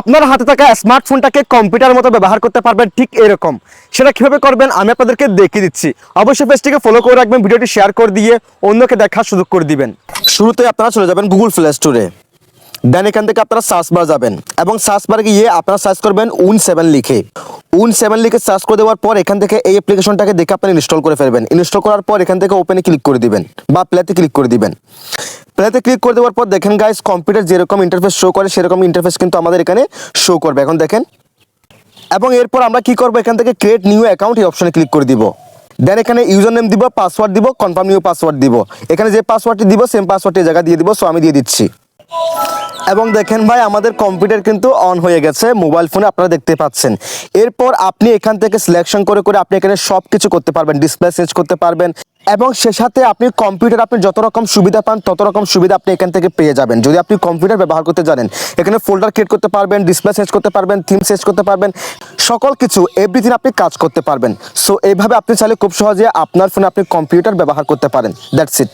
আপনার হাতে থাকা স্মার্টফোনটাকে কম্পিউটার মতো ব্যবহার করতে পারবেন ঠিক এরকম। সেটা কীভাবে করবেন, আমি আপনাদেরকে দেখিয়ে দিচ্ছি। অবশ্যই পেজটিকে ফলো করে রাখবেন, ভিডিওটি শেয়ার করে দিয়ে অন্যকে দেখার সুযোগ করে দিবেন। শুরুতে আপনারা চলে যাবেন গুগল প্লে স্টোরে দেন এখান থেকে আপনারা সার্চ বার যাবেন এবং সার্চ বার গিয়ে আপনারা সার্চ করবেন উন সেভেন লিখে। উন সেভেন লিখে সার্চ করে দেওয়ার পর এখান থেকে এই অ্যাপ্লিকেশনটাকে দেখে আপনারা ইনস্টল করে ফেলবেন। ইনস্টল করার পর এখান থেকে ওপেনে ক্লিক করে দিবেন বা প্লেতে ক্লিক করে দিবেন। প্লেতে ক্লিক করে দেওয়ার পর দেখেন গাইস কম্পিউটার যেরকম ইন্টারফেস শো করে, সেরকম ইন্টারফেস কিন্তু আমাদের এখানে শো করবে। এখন দেখেন। এবং এরপর আমরা কি করব? এখান থেকে ক্রিয়েট নিউ অ্যাকাউন্ট এই অপশনে ক্লিক করে দিব। দেন এখানে ইউজার নেম দিব পাসওয়ার্ড দিব কনফার্ম নিউ পাসওয়ার্ড দিব। এখানে যে পাসওয়ার্ডটি দিব সেম পাসওয়ার্ডটি জায়গা দিয়ে দিব সো আমি দিয়ে দিচ্ছি। এবং দেখেন ভাই, আমাদের কম্পিউটার কিন্তু অন হয়ে গেছে মোবাইল ফোনে আপনারা দেখতে পাচ্ছেন। এরপর আপনি এখান থেকে সিলেকশন করে করে আপনি এখানে সব কিছু করতে পারবেন ডিসপ্লে চেঞ্জ করতে পারবেন। এবং সে সাথে আপনি কম্পিউটার আপনি যত রকম সুবিধা পান, তত রকম সুবিধা আপনি এখান থেকে পেয়ে যাবেন। যদি আপনি কম্পিউটার ব্যবহার করতে জানেন, এখানে ফোল্ডার ক্রিয়েট করতে পারবেন ডিসপ্লে চেঞ্জ করতে পারবেন থিম চেঞ্জ করতে পারবেন, সকল কিছু এভরিথিং আপনি কাজ করতে পারবেন। সো এইভাবে আপনি চাইলে খুব সহজে আপনার ফোনে আপনি কম্পিউটার ব্যবহার করতে পারেন। That's it